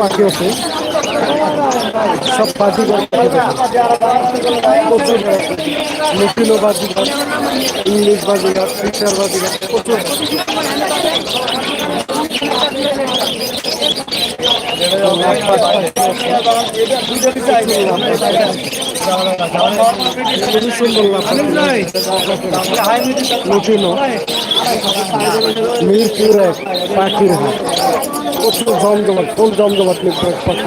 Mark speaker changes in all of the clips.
Speaker 1: পাখি আছে। সব বাজিঘর প্রচুর লুটিনো বাজিঘর ইংলিশ বাজিগার ফিচার বাজিগার প্রচুর। মিরপুর এক পাখির হাট প্রচুর জমজমাট ফুল জমজমাট মিরপুর এক পাখি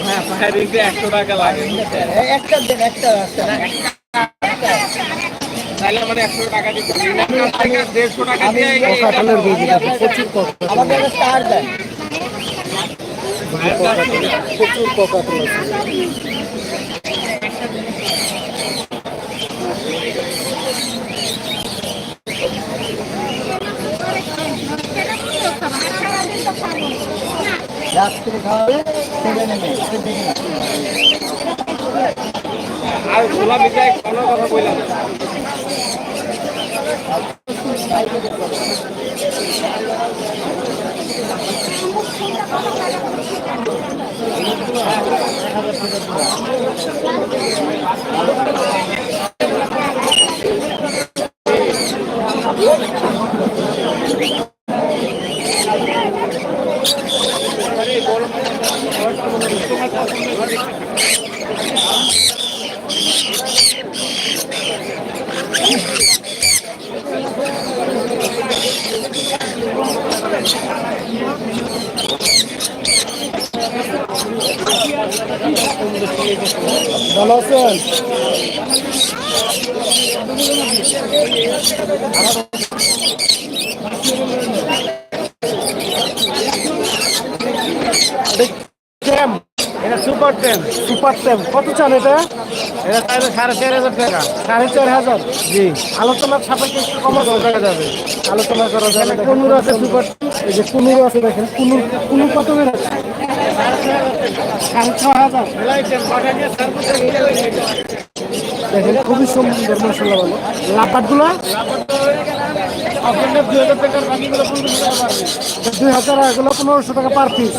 Speaker 2: হ্যাঁ ফায়ারিংতে একশো টাকা লাগে
Speaker 3: একটা দেন একটা একটা
Speaker 2: তাহলে আমার একশো টাকা দিতে দেড়শো টাকা দিয়ে
Speaker 1: প্রচুর
Speaker 3: আমাদের স্টার দেন
Speaker 1: প্রচুর কাঁঠাল
Speaker 3: রাত্রে খাওয়াবে সেভেন এম
Speaker 2: আর খোলা বিষয়ে কোনো কথা বললাম।
Speaker 1: ভালো ট্যাম
Speaker 2: এটা সুপার টেন
Speaker 1: সুপার ট্যাম কত চান এটা?
Speaker 2: এটা চাইলে সাড়ে চার হাজার টাকা।
Speaker 1: সাড়ে চার হাজার?
Speaker 2: জি।
Speaker 1: আলোচনার সাপেক্ষে একটু কমা
Speaker 2: কত যাবে।
Speaker 1: আলোচনা করা যাবে। দেখেন।
Speaker 2: আছে সুপার
Speaker 1: এই যে কুনুর আছে দেখেন কুনুর কুনুর কত করে? সাড়ে ছ হাজার। দেখেন খুবই সুন্দর মশলা ভালো লাপাটগুলো
Speaker 2: দুই হাজার
Speaker 1: এগুলো পনেরোশো টাকা পার পিস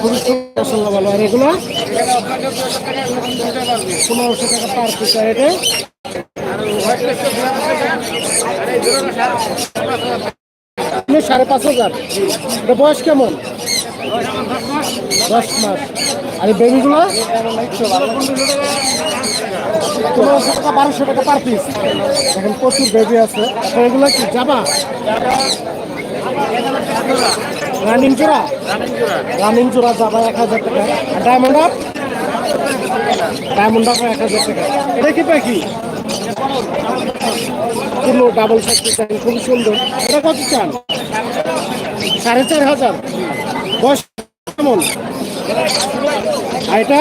Speaker 1: খুবই সুন্দর মশলা ভালো আর এগুলো?
Speaker 2: পনেরোশো টাকা
Speaker 1: পার পিস আর এটা?
Speaker 2: সাড়ে পাঁচ হাজার।
Speaker 1: বয়স কেমন? দশ মাস। আর এই বেবিগুলো? পনেরোশো টাকা, বারোশো টাকা পার পিস এখন প্রচুর বেবি আছে। এগুলো কি যাবা রানিং জোড়া রানিং জোড়া যাবা এক হাজার টাকা। ডায়মন্ড আপ ডায়মন্ড আপ এক হাজার টাকা। এটা কি পাখি? পুরো ডাবল সাইজ খুবই সুন্দর। এটা কত চান? সাড়ে চার হাজার। কেমন? আর এটা?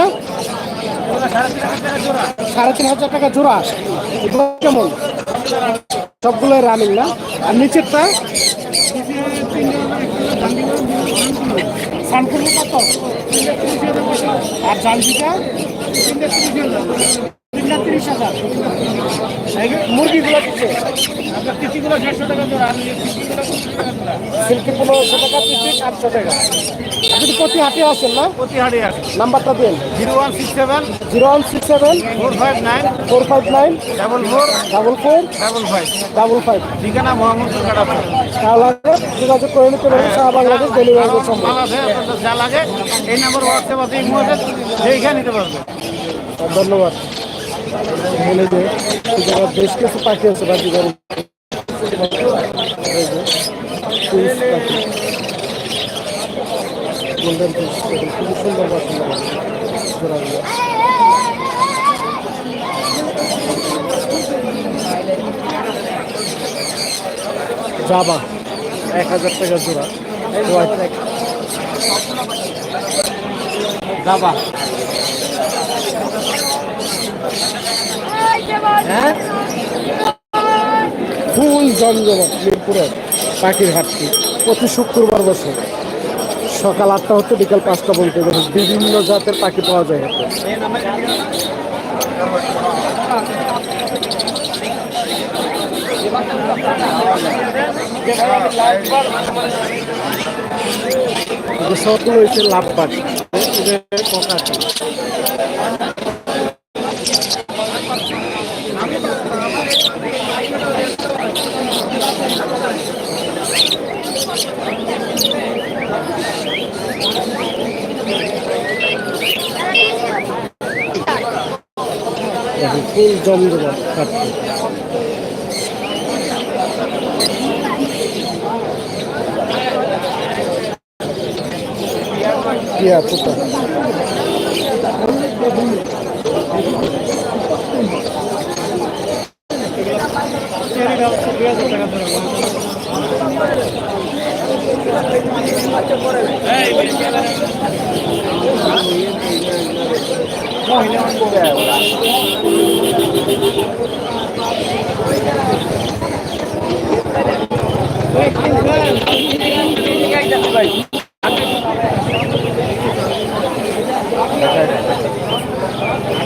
Speaker 1: সাড়ে তিন হাজার টাকা জোড়া। কেমন? সবগুলো রানিং না? আর নিচেরটা? কত? আর জানজিটা? তিরিশ হাজার। মুরগিগুলো
Speaker 2: আপনার টিকিগুলো দেড়শো টাকা জোড়া
Speaker 1: সিল্কি পনেরোশো টাকা পিসি আটশো টাকা। আপনি প্রতি হাটে আসেন না?
Speaker 2: প্রতিহারি আছে।
Speaker 1: নাম্বারটা দিন।
Speaker 2: Zero one six seven
Speaker 1: zero one six seven
Speaker 2: four five nine
Speaker 1: four five nine
Speaker 2: double four
Speaker 1: double four
Speaker 2: double five.
Speaker 1: Double five.
Speaker 2: ঠিকানা মোহাম্মদ কাটাপুর
Speaker 1: তাহলে যোগাযোগ করে নিতে পারেন সারা বাংলাদেশ ডেলিভারি সম্ভব
Speaker 2: যা লাগে এই নাম্বার হোয়াটসঅ্যাপ আছে যেইখানে নিতে পারবে
Speaker 1: ধন্যবাদ। এখানে যে এই জায়গায় বেশ কিছু পাখি আছে বাজিগার এই যে কুইজ পাখি গোল্ডেন ফিশ খুবই সুন্দর পছন্দ জোড়াগুলো জাবা এক হাজার টাকা জোড়া হোয়াইট
Speaker 4: হ্যাঁ?
Speaker 1: ফুল জমজমাট মিরপুরের পাখির হাটটি? প্রতি শুক্রবার বসে। সকাল আটটা হতে বিকাল পাঁচটা পর্যন্ত দেখুন বিভিন্ন জাতের পাখি পাওয়া যায় সবগুলো লাভ পাখি ফুল জমজমাট কাটতে টিয়া পোতা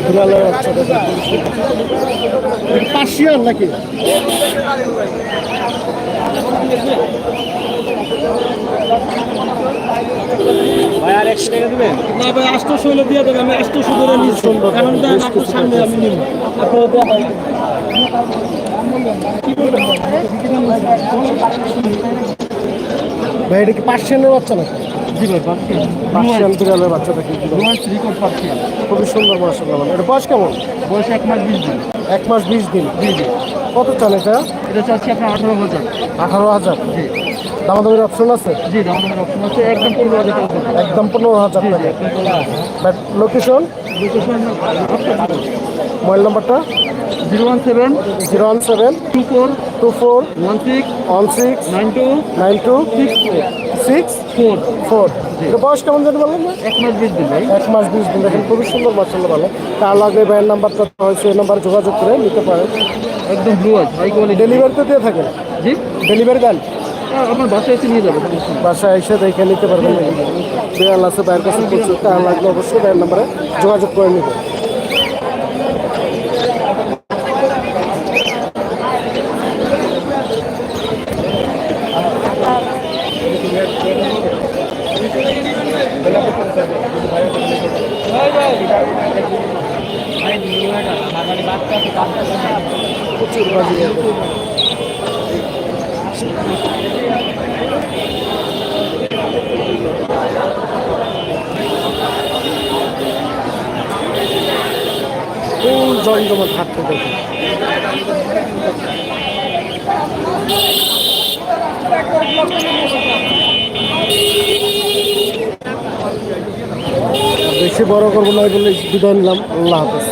Speaker 1: বিড়ালের বাচ্চা দেখুন পার্সিয়ান নাকি?
Speaker 3: ভাই আর একশো টাকা দিবেন?
Speaker 2: না ভাই আটশো ষোলো দিয়ে দেবে আমি আপনার সামনে আমি নিব। আপনারা দেন ভাই।
Speaker 1: ভাই এটা কি পার্সিয়ানের বাচ্চা নাকি? পার্সিয়ান বিড়ালের
Speaker 2: রিকর্ড
Speaker 1: খুবই সুন্দর মাসাল্লাহ এটা বয়স কেমন?
Speaker 2: বয়স এক মাস বিশ দিন।
Speaker 1: এক মাস বিশ দিন। কত চান এটা?
Speaker 2: এটা চাচ্ছি আপনার আঠারো হাজার।
Speaker 1: আঠারো হাজার।
Speaker 2: জি।
Speaker 1: দামাদামির অপশন আছে?
Speaker 2: জি অপশন আছে। একদম পনেরো হাজার টাকা
Speaker 1: একদম পনেরো হাজার টাকা। বাট লোকেশন মোবাইল নাম্বারটা
Speaker 2: zero one seven
Speaker 1: zero one seven
Speaker 2: two four
Speaker 1: two four
Speaker 2: one six
Speaker 1: one six
Speaker 2: nine two
Speaker 1: nine two
Speaker 2: six
Speaker 1: six
Speaker 2: four.
Speaker 1: Four. বয়স কেমন জানি বললেন
Speaker 2: এক মাস বিশ দিন ভাই।
Speaker 1: এক মাস বিশ দিন। দেখেন খুবই সুন্দর মাসাল্লাহ ভালো। তার লাগলে ভাইয়ের নাম্বারটা হয়েছে এই নাম্বারে যোগাযোগ করে নিতে পারেন।
Speaker 2: একদম ব্লু আছে
Speaker 1: ডেলিভারি তো দিয়ে থাকেন?
Speaker 2: জি।
Speaker 1: ডেলিভারি দেন?
Speaker 2: আপনার বাসায় এসে নিয়ে যাবে
Speaker 1: এসে দেখে নিতে পারবেন। বিড়াল আছে ভাইয়ের কাছে প্রচুর। তার লাগলে অবশ্যই ভাইয়ের নাম্বারে যোগাযোগ করে নেবেন। প্রচুর বাজি ফুল থাকতে দেখি বেশি বড় করব না বলে বিদায় নিলাম। আল্লাহ হাফেজ।